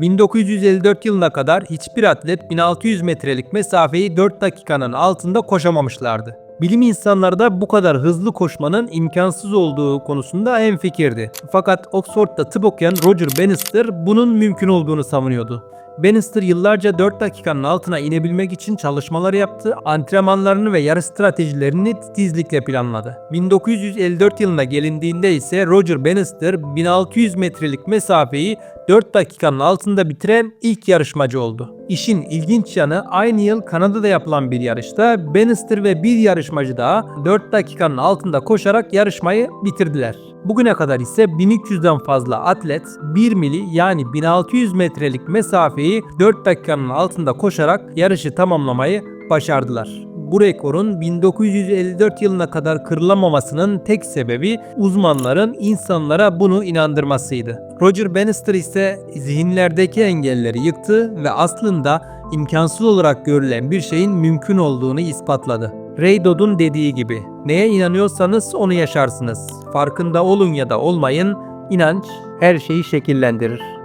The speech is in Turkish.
1954 yılına kadar hiçbir atlet 1600 metrelik mesafeyi 4 dakikanın altında koşamamışlardı. Bilim insanları da bu kadar hızlı koşmanın imkansız olduğu konusunda hemfikirdi. Fakat Oxford'da tıp okuyan Roger Bannister bunun mümkün olduğunu savunuyordu. Bannister yıllarca 4 dakikanın altına inebilmek için çalışmalar yaptı, antrenmanlarını ve yarış stratejilerini titizlikle planladı. 1954 yılına gelindiğinde ise Roger Bannister 1600 metrelik mesafeyi 4 dakikanın altında bitiren ilk yarışmacı oldu. İşin ilginç yanı aynı yıl Kanada'da yapılan bir yarışta Bannister ve bir yarışmacı daha 4 dakikanın altında koşarak yarışmayı bitirdiler. Bugüne kadar ise 1300'den fazla atlet 1 mili yani 1600 metrelik mesafeyi 4 dakikanın altında koşarak yarışı tamamlamayı başardılar. Bu rekorun 1954 yılına kadar kırılamamasının tek sebebi uzmanların insanlara bunu inandırmasıydı. Roger Bannister ise zihinlerdeki engelleri yıktı ve aslında imkansız olarak görülen bir şeyin mümkün olduğunu ispatladı. Ray Dodd'un dediği gibi, neye inanıyorsanız onu yaşarsınız. Farkında olun ya da olmayın, inanç her şeyi şekillendirir.